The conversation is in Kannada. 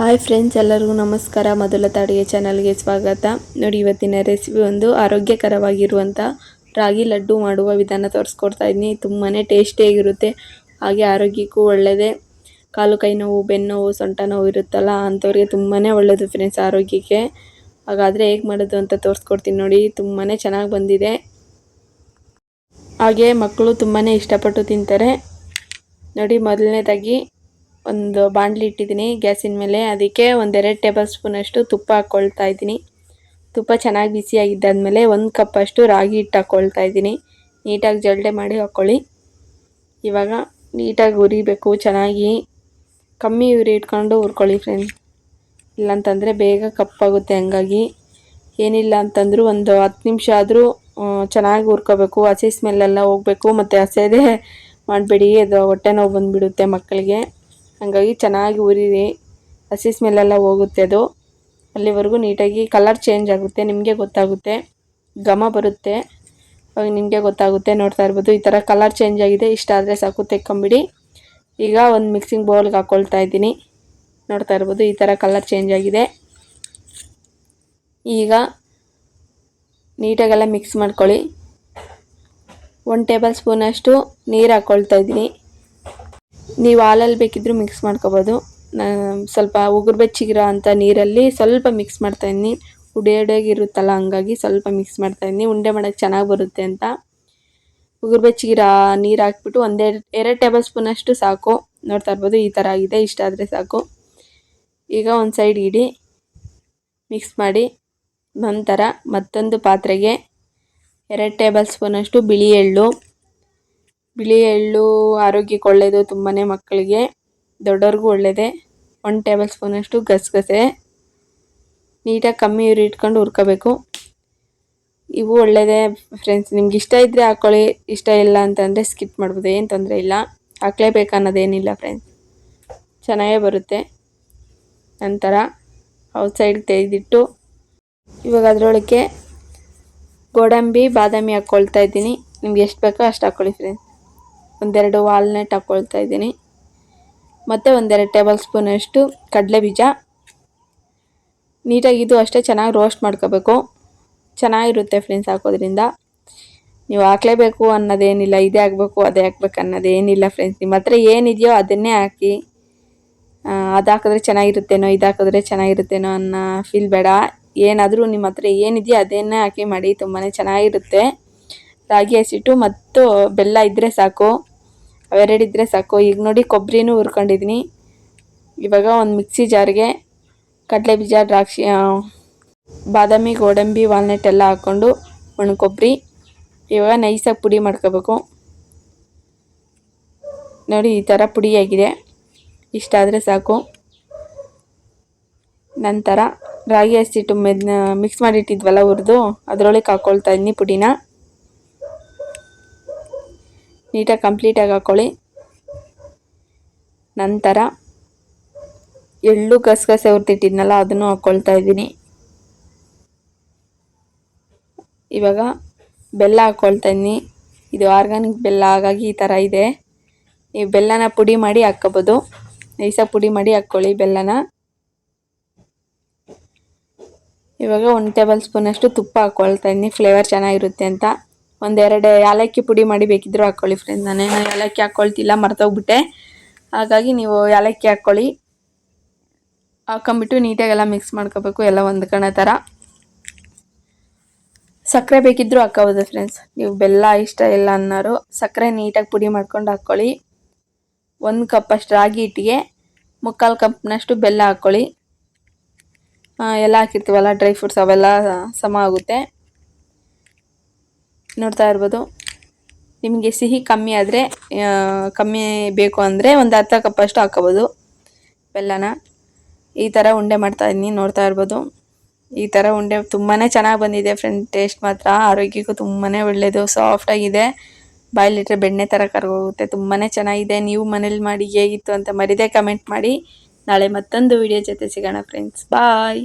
ಹಾಯ್ ಫ್ರೆಂಡ್ಸ್ ಎಲ್ಲರಿಗೂ ನಮಸ್ಕಾರ. ಮೊದಲ ತಾಡಿಗೆ ಚಾನಲ್ಗೆ ಸ್ವಾಗತ. ನೋಡಿ, ಇವತ್ತಿನ ರೆಸಿಪಿ ಒಂದು ಆರೋಗ್ಯಕರವಾಗಿರುವಂಥ ರಾಗಿ ಲಡ್ಡು ಮಾಡುವ ವಿಧಾನ ತೋರಿಸ್ಕೊಡ್ತಾ ಇದ್ದೀನಿ. ತುಂಬಾ ಟೇಸ್ಟಿಯಾಗಿರುತ್ತೆ ಹಾಗೆ ಆರೋಗ್ಯಕ್ಕೂ ಒಳ್ಳೆಯದೇ ಕಾಲು ಕೈ ನೋವು, ಬೆನ್ನು ನೋವು, ಸೊಂಟ ನೋವು ಇರುತ್ತಲ್ಲ, ಅಂಥವ್ರಿಗೆ ತುಂಬಾ ಒಳ್ಳೆಯದು ಫ್ರೆಂಡ್ಸ್ ಆರೋಗ್ಯಕ್ಕೆ. ಹಾಗಾದರೆ ಹೇಗೆ ಮಾಡೋದು ಅಂತ ತೋರಿಸ್ಕೊಡ್ತೀನಿ ನೋಡಿ. ತುಂಬಾ ಚೆನ್ನಾಗಿ ಬಂದಿದೆ. ಹಾಗೆ ಮಕ್ಕಳು ತುಂಬಾ ಇಷ್ಟಪಟ್ಟು ತಿಂತಾರೆ. ನೋಡಿ, ಮೊದಲನೇದಾಗಿ ಒಂದು ಬಾಣಲಿ ಇಟ್ಟಿದ್ದೀನಿ ಗ್ಯಾಸಿನ ಮೇಲೆ. ಅದಕ್ಕೆ ಒಂದೆರಡು ಟೇಬಲ್ ಸ್ಪೂನಷ್ಟು ತುಪ್ಪ ಹಾಕ್ಕೊಳ್ತಾ ಇದ್ದೀನಿ. ತುಪ್ಪ ಚೆನ್ನಾಗಿ ಬಿಸಿಯಾಗಿದ್ದಾದಮೇಲೆ ಒಂದು ಕಪ್ಪಷ್ಟು ರಾಗಿ ಹಿಟ್ಟು ಹಾಕ್ಕೊಳ್ತಾ ಇದ್ದೀನಿ. ನೀಟಾಗಿ ಜಲ್ಡೆ ಮಾಡಿ ಹಾಕ್ಕೊಳ್ಳಿ ಇವಾಗ ನೀಟಾಗಿ ಉರಿಬೇಕು ಚೆನ್ನಾಗಿ. ಕಮ್ಮಿ ಉರಿ ಇಟ್ಕೊಂಡು ಹುರ್ಕೊಳ್ಳಿ ಫ್ರೆಂಡ್ಸ್ ಇಲ್ಲಾಂತಂದರೆ ಬೇಗ ಕಪ್ಪಾಗುತ್ತೆ ಹಂಗಾಗಿ. ಏನಿಲ್ಲ ಅಂತಂದರೂ ಒಂದು ಹತ್ತು ನಿಮಿಷ ಆದರೂ ಚೆನ್ನಾಗಿ ಹುರ್ಕೋಬೇಕು. ಹಸಿ ಸ್ಮೆಲ್ಲೆಲ್ಲ ಹೋಗಬೇಕು. ಮತ್ತು ಹಸೆದೇ ಮಾಡಬೇಡಿ. ಅದು ಹೊಟ್ಟೆ ನೋವು ಬಂದುಬಿಡುತ್ತೆ ಮಕ್ಕಳಿಗೆ. ಹಾಗಾಗಿ ಚೆನ್ನಾಗಿ ಉರಿರಿ. ಹಸಿ ಸ್ಮೆಲ್ಲೆಲ್ಲ ಹೋಗುತ್ತೆ ಅದು. ಅಲ್ಲಿವರೆಗೂ ನೀಟಾಗಿ ಕಲರ್ ಚೇಂಜ್ ಆಗುತ್ತೆ. ನಿಮಗೆ ಗೊತ್ತಾಗುತ್ತೆ. ಘಮ ಬರುತ್ತೆ. ಅವಾಗ ನಿಮಗೆ ಗೊತ್ತಾಗುತ್ತೆ. ನೋಡ್ತಾ ಇರ್ಬೋದು. ಈ ಥರ ಕಲರ್ ಚೇಂಜ್ ಆಗಿದೆ. ಇಷ್ಟ ಆದರೆ ಸಾಕು ತೆಕ್ಕೊಂಬಿಡಿ. ಈಗ ಒಂದು ಮಿಕ್ಸಿಂಗ್ ಬೌಲ್ಗೆ ಹಾಕ್ಕೊಳ್ತಾ ಇದ್ದೀನಿ. ನೋಡ್ತಾ ಇರ್ಬೋದು. ಈ ಥರ ಕಲರ್ ಚೇಂಜ್ ಆಗಿದೆ. ಈಗ ನೀಟಾಗೆಲ್ಲ ಮಿಕ್ಸ್ ಮಾಡ್ಕೊಳ್ಳಿ. ಒನ್ ಟೇಬಲ್ ಸ್ಪೂನಷ್ಟು ನೀರು ಹಾಕ್ಕೊಳ್ತಾ ಇದ್ದೀನಿ. ನೀವು ಹಾಲಲ್ಲಿ ಬೇಕಿದ್ದರೂ ಮಿಕ್ಸ್ ಮಾಡ್ಕೋಬೋದು. ಸ್ವಲ್ಪ ಉಗುರು ಬೆಚ್ಚಿಗಿರೋ ಅಂಥ ನೀರಲ್ಲಿ ಸ್ವಲ್ಪ ಮಿಕ್ಸ್ ಮಾಡ್ತಾಯಿದ್ದೀನಿ ಉಡಿ ಇರುತ್ತಲ್ಲ ಹಂಗಾಗಿ ಸ್ವಲ್ಪ ಮಿಕ್ಸ್ ಮಾಡ್ತಾಯಿದ್ದೀನಿ ಉಂಡೆ ಮಾಡೋಕ್ಕೆ ಚೆನ್ನಾಗಿ ಬರುತ್ತೆ ಅಂತ. ಉಗುರು ಬೆಚ್ಚಿಗಿರೋ ನೀರು ಹಾಕ್ಬಿಟ್ಟು ಒಂದೆರಡು ಎರಡು ಟೇಬಲ್ ಸ್ಪೂನಷ್ಟು ಸಾಕು. ನೋಡ್ತಾ ಇರ್ಬೋದು, ಈ ಥರ ಆಗಿದೆ. ಇಷ್ಟ ಆದರೆ ಸಾಕು. ಈಗ ಒಂದು ಸೈಡ್ ಇಡಿ. ಮಿಕ್ಸ್ ಮಾಡಿ. ನಂತರ ಮತ್ತೊಂದು ಪಾತ್ರೆಗೆ ಎರಡು ಟೇಬಲ್ ಸ್ಪೂನಷ್ಟು ಬಿಳಿ ಎಳ್ಳು. ಬಿಳಿ ಎಳ್ಳು ಆರೋಗ್ಯಕ್ಕೆ ಒಳ್ಳೆಯದು ತುಂಬಾ ಮಕ್ಕಳಿಗೆ. ದೊಡ್ಡವ್ರಿಗೂ ಒಳ್ಳೆಯದೇ ಒನ್ ಟೇಬಲ್ ಸ್ಪೂನಷ್ಟು ಗಸಗಸೆ. ನೀಟಾಗಿ ಕಮ್ಮಿ ಉರಿ ಇಟ್ಕೊಂಡು ಹುರ್ಕೋಬೇಕು. ಇವು ಒಳ್ಳೆಯದೇ ಫ್ರೆಂಡ್ಸ್ ನಿಮ್ಗೆ ಇಷ್ಟ ಇದ್ದರೆ ಹಾಕ್ಕೊಳ್ಳಿ ಇಷ್ಟ ಇಲ್ಲ ಅಂತಂದರೆ ಸ್ಕಿಪ್ ಮಾಡ್ಬೋದು, ಏನು ತೊಂದರೆ ಇಲ್ಲ. ಹಾಕ್ಲೇಬೇಕು ಅನ್ನೋದೇನಿಲ್ಲ ಫ್ರೆಂಡ್ಸ್ ಚೆನ್ನಾಗೇ ಬರುತ್ತೆ. ನಂತರ ಔಟ್ ಸೈಡ್ಗೆ ತೆಗೆದಿಟ್ಟು ಇವಾಗ ಅದರೊಳಗೆ ಗೋಡಂಬಿ, ಬಾದಾಮಿ ಹಾಕ್ಕೊಳ್ತಾ ಇದ್ದೀನಿ. ನಿಮ್ಗೆ ಎಷ್ಟು ಬೇಕೋ ಅಷ್ಟು ಹಾಕ್ಕೊಳ್ಳಿ ಫ್ರೆಂಡ್ಸ್ ಒಂದೆರಡು ವಾಲ್ನಟ್ ಹಾಕ್ಕೊಳ್ತಾ ಇದ್ದೀನಿ. ಮತ್ತು ಒಂದೆರಡು ಟೇಬಲ್ ಸ್ಪೂನಷ್ಟು ಕಡಲೆ ಬೀಜ. ನೀಟಾಗಿ ಇದು ಅಷ್ಟೇ ಚೆನ್ನಾಗಿ ರೋಸ್ಟ್ ಮಾಡ್ಕೋಬೇಕು. ಚೆನ್ನಾಗಿರುತ್ತೆ ಫ್ರೆಂಡ್ಸ್ ಹಾಕೋದ್ರಿಂದ. ನೀವು ಹಾಕ್ಲೇಬೇಕು ಅನ್ನೋದೇನಿಲ್ಲ, ಇದೇ ಹಾಕ್ಬೇಕು, ಅದೇ ಹಾಕ್ಬೇಕು ಅನ್ನೋದೇನಿಲ್ಲ ಫ್ರೆಂಡ್ಸ್ ನಿಮ್ಮ ಹತ್ರ ಏನಿದೆಯೋ ಅದನ್ನೇ ಹಾಕಿ ಅದು ಹಾಕಿದ್ರೆ ಚೆನ್ನಾಗಿರುತ್ತೇನೋ, ಇದು ಹಾಕಿದ್ರೆ ಚೆನ್ನಾಗಿರುತ್ತೇನೋ ಅನ್ನೋ ಫೀಲ್ ಬೇಡ. ಏನಾದರೂ ನಿಮ್ಮ ಹತ್ರ ಏನಿದೆಯೋ ಅದನ್ನೇ ಹಾಕಿ ಮಾಡಿ ತುಂಬಾ ಚೆನ್ನಾಗಿರುತ್ತೆ. ರಾಗಿ ಹಸಿಟ್ಟು ಮತ್ತು ಬೆಲ್ಲ ಇದ್ದರೆ ಸಾಕು. ಅವೆರಡಿದ್ರೆ ಸಾಕು. ಈಗ ನೋಡಿ ಕೊಬ್ಬರಿನೂ ಹುರ್ಕೊಂಡಿದ್ದೀನಿ ಇವಾಗ ಒಂದು ಮಿಕ್ಸಿ ಜಾರ್ಗೆ ಕಡಲೆ ಬೀಜ, ದ್ರಾಕ್ಷಿ ಬಾದಾಮಿ, ಗೋಡಂಬಿ, ವಾಲ್ನಟ್ ಎಲ್ಲ ಹಾಕ್ಕೊಂಡು ಒಣ ಕೊಬ್ಬರಿ ಇವಾಗ ನೈಸಾಗಿ ಪುಡಿ ಮಾಡ್ಕೋಬೇಕು. ನೋಡಿ ಈ ಥರ ಪುಡಿಯಾಗಿದೆ ಇಷ್ಟಾದರೆ ಸಾಕು. ನಂತರ ರಾಗಿ ಹಸಿಟ್ಟು ಮೆದ್ನ ಮಿಕ್ಸ್ ಮಾಡಿಟ್ಟಿದ್ವಲ್ಲ ಹುರಿದು, ಅದರೊಳಗೆ ಹಾಕ್ಕೊಳ್ತಾ ಇದ್ದೀನಿ ಪುಡಿನ. ನೀಟಾಗಿ ಕಂಪ್ಲೀಟಾಗಿ ಹಾಕ್ಕೊಳ್ಳಿ ನಂತರ ಎಳ್ಳು ಗಸಗಸೆ ಹುರ್ತಿಟ್ಟಿದ್ನಲ್ಲ ಅದನ್ನು ಹಾಕ್ಕೊಳ್ತಾ ಇದ್ದೀನಿ. ಇವಾಗ ಬೆಲ್ಲ ಹಾಕ್ಕೊಳ್ತಾ ಇದ್ದೀನಿ. ಇದು ಆರ್ಗಾನಿಕ್ ಬೆಲ್ಲ, ಹಾಗಾಗಿ ಈ ಥರ ಇದೆ. ನೀವು ಬೆಲ್ಲನ ಪುಡಿ ಮಾಡಿ ಹಾಕ್ಕೋಬೋದು. ನೈಸಾಗಿ ಪುಡಿ ಮಾಡಿ ಹಾಕ್ಕೊಳ್ಳಿ ಬೆಲ್ಲನ. ಇವಾಗ ಒಂದು ಟೇಬಲ್ ಸ್ಪೂನಷ್ಟು ತುಪ್ಪ ಹಾಕ್ಕೊಳ್ತಾ ಇದ್ದೀನಿ. ಫ್ಲೇವರ್ ಚೆನ್ನಾಗಿರುತ್ತೆ ಅಂತ. ಒಂದೆರಡು ಏಲಕ್ಕಿ ಪುಡಿ ಮಾಡಿ ಬೇಕಿದ್ದರೂ ಹಾಕ್ಕೊಳ್ಳಿ ಫ್ರೆಂಡ್ ನಾನೇನು ಏಲಕ್ಕಿ ಹಾಕ್ಕೊಳ್ತಿಲ್ಲ ಮರ್ತೋಗ್ಬಿಟ್ಟೆ. ಹಾಗಾಗಿ ನೀವು ಏಲಕ್ಕಿ ಹಾಕ್ಕೊಳ್ಳಿ ಹಾಕೊಂಬಿಟ್ಟು ನೀಟಾಗೆಲ್ಲ ಮಿಕ್ಸ್ ಮಾಡ್ಕೋಬೇಕು, ಎಲ್ಲ ಒಂದು ಕಣ ಥರ ಸಕ್ಕರೆ ಬೇಕಿದ್ದರೂ ಹಾಕೋಬೋದು ಫ್ರೆಂಡ್ಸ್ ನೀವು ಬೆಲ್ಲ ಇಷ್ಟ ಇಲ್ಲ ಅನ್ನೋರು ಸಕ್ಕರೆ ನೀಟಾಗಿ ಪುಡಿ ಮಾಡ್ಕೊಂಡು ಹಾಕ್ಕೊಳ್ಳಿ ಒಂದು ಕಪ್ಪಷ್ಟು ರಾಗಿ ಹಿಟ್ಟಿಗೆ, ಮುಕ್ಕಾಲು ಕಪ್ನಷ್ಟು ಬೆಲ್ಲ ಹಾಕ್ಕೊಳ್ಳಿ ಎಲ್ಲ ಹಾಕಿರ್ತೀವಲ್ಲ ಡ್ರೈ ಫ್ರೂಟ್ಸ್ ಅವೆಲ್ಲ ಸಮ ಆಗುತ್ತೆ. ನೋಡ್ತಾ ಇರ್ಬೋದು. ನಿಮಗೆ ಸಿಹಿ ಕಮ್ಮಿ ಆದರೆ ಕಮ್ಮಿ ಬೇಕು ಅಂದರೆ ಒಂದು ಅರ್ಧ ಕಪ್ಪಷ್ಟು ಹಾಕೋಬೋದು. ಬೆಲ್ಲನ. ಈ ಥರ ಉಂಡೆ ಮಾಡ್ತಾ ಇದ್ದೀನಿ, ನೋಡ್ತಾ ಇರ್ಬೋದು. ಈ ಥರ ಉಂಡೆ ತುಂಬಾ ಚೆನ್ನಾಗಿ ಬಂದಿದೆ ಫ್ರೆಂಡ್ ಟೇಸ್ಟ್ ಮಾತ್ರ. ಆರೋಗ್ಯಕ್ಕೂ ತುಂಬಾ ಒಳ್ಳೆಯದು ಸಾಫ್ಟಾಗಿದೆ ಬಾಯಲ್ಲಿಟ್ಟರೆ ಬೆಣ್ಣೆ ಥರ ಕರ್ಗೋಗುತ್ತೆ. ತುಂಬಾ ಚೆನ್ನಾಗಿದೆ. ನೀವು ಮನೇಲಿ ಮಾಡಿ ಹೇಗಿತ್ತು ಅಂತ ಮರಿದೇ ಕಮೆಂಟ್ ಮಾಡಿ. ನಾಳೆ ಮತ್ತೊಂದು ವಿಡಿಯೋ ಜೊತೆ ಸಿಗೋಣ ಫ್ರೆಂಡ್ಸ್ ಬಾಯ್